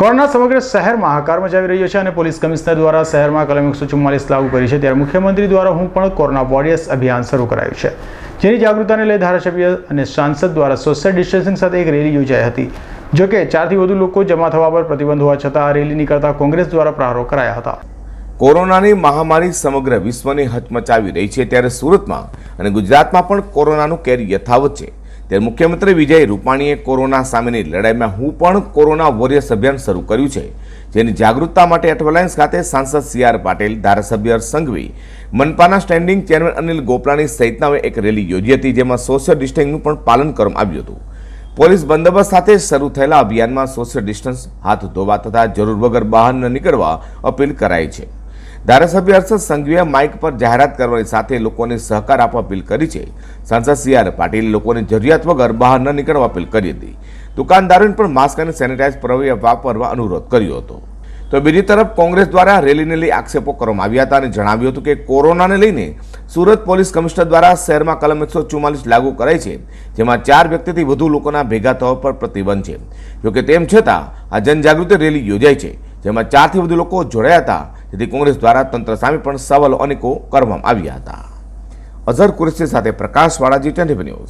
Corona સમગ્ર શહેરમાં હાકાર મચાવી રહ્યો છે અને પોલીસ કમિશનર દ્વારા શહેરમાં કલમ એકસો ચુમ્માલીસ લાગુ કરી છે. ત્યારે મુખ્યમંત્રી દ્વારા હું પણ કોરોના વોરિયર્સ અભિયાન શરૂ કરાયું છે. જેની જાગૃતતાને લઈ ધારાસભ્ય અને સાંસદ દ્વારા સોશિયલ ડિસ્ટન્સિંગ સાથે એક રેલી યોજાઈ હતી. જોકે ચારથી વધુ લોકો જમા થવા પર પ્રતિબંધ હોવા છતાં આ રેલી નીકળતા કોંગ્રેસ દ્વારા પ્રહારો કરાયા હતા. કોરોનાની મહામારી સમગ્ર વિશ્વને હચમચાવી રહી છે. ત્યારે સુરતમાં અને ગુજરાતમાં પણ કોરોનાનું કેર યથાવત છે. ત્યારે મુખ્યમંત્રી વિજય રૂપાણીએ કોરોના સામેની લડાઈમાં હું પણ કોરોના વોરિયર્સ અભિયાન શરૂ કર્યું છે, જેની જાગૃતતા માટે એટવલાઇન્સ ખાતે સાંસદ સી આર પાટીલ, ધારાસભ્ય સંઘવી, મનપાના સ્ટેન્ડિંગ ચેરમેન અનિલ ગોપલાણી સહિતના એક રેલી યોજી હતી, જેમાં સોશિયલ ડિસ્ટન્સિંગનું પણ પાલન કરવામાં આવ્યું હતું. પોલીસ બંદોબસ્ત સાથે શરૂ થયેલા અભિયાનમાં સોશિયલ ડિસ્ટન્સ, હાથ ધોવા તથા જરૂર વગર બહાર ન નીકળવા અપીલ કરાઈ છે. ધારાસભ્ય હર્ષદ સંઘવીએ માઇક પર જાહેરાત કરવાની સાથે લોકોને સહકાર આપવા અપીલ કરી છે. સાંસદ સી આર પાટીલે લોકોને જરૂરિયાત વગર બહાર ન નીકળવા અપીલ કરી હતી. દુકાનદારોને પણ માસ્ક અને સેનિટાઇઝ પ્રવય વાપરવા અનુરોધ કર્યો હતો. તો બીજી તરફ કોંગ્રેસ દ્વારા રેલીને લઈ આક્ષેપો કરવામાં આવ્યા હતા અને જણાવ્યું હતું કે કોરોનાને લઈને સુરત પોલીસ કમિશનર દ્વારા શહેરમાં કલમ એકસો ચુમ્માલીસ લાગુ કરાઈ છે, જેમાં ચાર વ્યક્તિથી વધુ લોકોના ભેગા થવા પર પ્રતિબંધ છે. જોકે તેમ છતાં આ જનજાગૃતિ રેલી યોજાઈ છે, જેમાં ચારથી વધુ લોકો જોડાયા હતા, જેથી કોંગ્રેસ દ્વારા તંત્ર સામે પણ સવાલો અનેકો કરવામાં આવ્યા હતા. અઝહર કુરેશી સાથે પ્રકાશ વાળાજી ટ્વેન્ટી ન્યૂઝ.